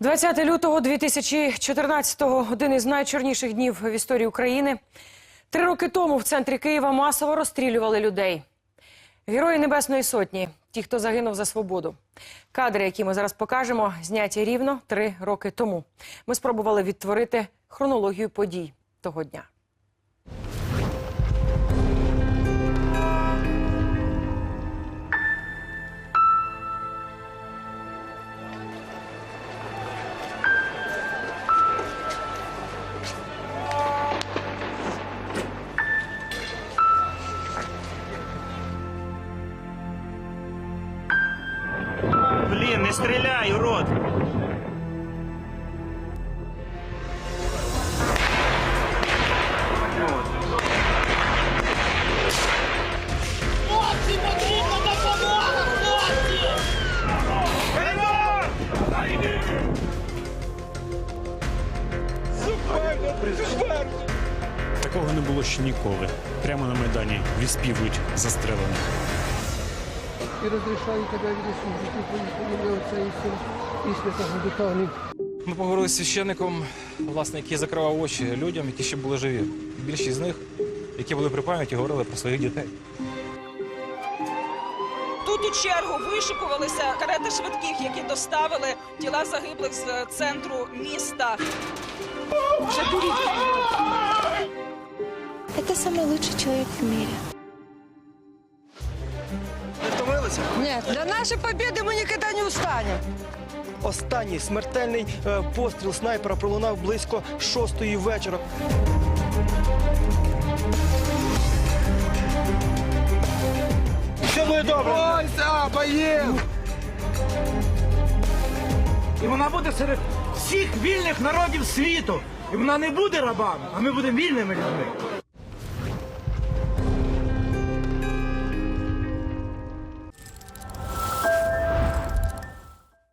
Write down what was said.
20 лютого 2014-го – один із найчорніших днів в історії України. Три роки тому в центрі Києва масово розстрілювали людей. Герої Небесної Сотні – ті, хто загинув за свободу. Кадри, які ми зараз покажемо, зняті рівно три роки тому. Ми спробували відтворити хронологію подій того дня. Не стріляй, урод! Хлопці, потрібна допомога, хлопці! Такого не було ще ніколи. Прямо на Майдані відспівують застрелених. І розрішаю тебе від усіх ім'я Отця і Сина і Святого Духа. Амінь. Ми поговорили з священником, власне, який закривав очі людям, які ще були живі. Більшість з них, які були при пам'яті, говорили про своїх дітей. Тут у чергу вишикувалися карети швидких, які доставили тіла загиблих з центру міста. Это самый лучший человек в мире. Нет, для нашей победы мы никогда не устанем. Останній смертельний е, постріл снайпера пролунав близько шостої вечора. Все буде добре! Бойся, поїв! І вона буде серед всіх вільних народів світу. І вона не буде рабами, а ми будемо вільними людьми.